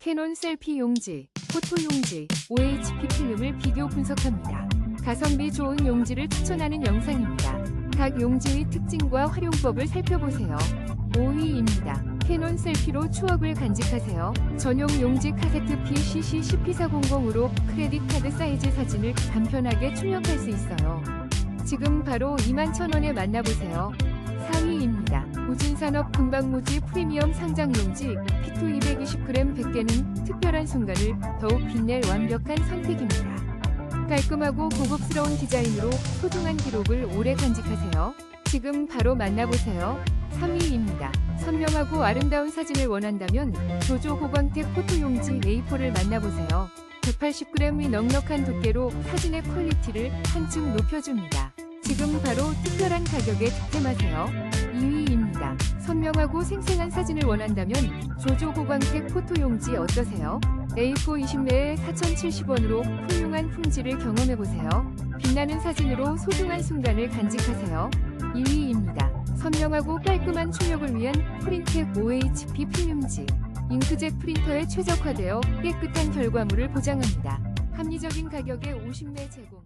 캐논 셀피 용지, 포토 용지, OHP 필름을 비교 분석합니다. 가성비 좋은 용지를 추천하는 영상입니다. 각 용지의 특징과 활용법을 살펴보세요. 5위입니다. 캐논 셀피로 추억을 간직하세요. 전용 용지 카세트 PCC CP400으로 크레딧 카드 사이즈 사진을 간편하게 출력할 수 있어요. 지금 바로 21,000원에 만나보세요. 4위입니다. 우진산업 금방무지 프리미엄 상장 용지 P2 220g 100개는 특별한 순간을 더욱 빛낼 완벽한 선택입니다. 깔끔하고 고급스러운 디자인으로 소중한 기록을 오래 간직하세요. 지금 바로 만나보세요. 3위입니다. 선명하고 아름다운 사진을 원한다면 조조 호광택 포토용지 A4를 만나보세요. 180g의 넉넉한 두께로 사진의 퀄리티를 한층 높여줍니다. 지금 바로 특별한 가격에 득템하세요. 2위입니다. 선명하고 생생한 사진을 원한다면 조조 호광택 포토용지 어떠세요? A4 20매에 4,070원으로 훌륭한 품질을 경험해보세요. 빛나는 사진으로 소중한 순간을 간직하세요. 2위입니다. 선명하고 깔끔한 출력을 위한 프린텍 OHP 필름지. 잉크젯 프린터에 최적화되어 깨끗한 결과물을 보장합니다. 합리적인 가격에 50매 제공.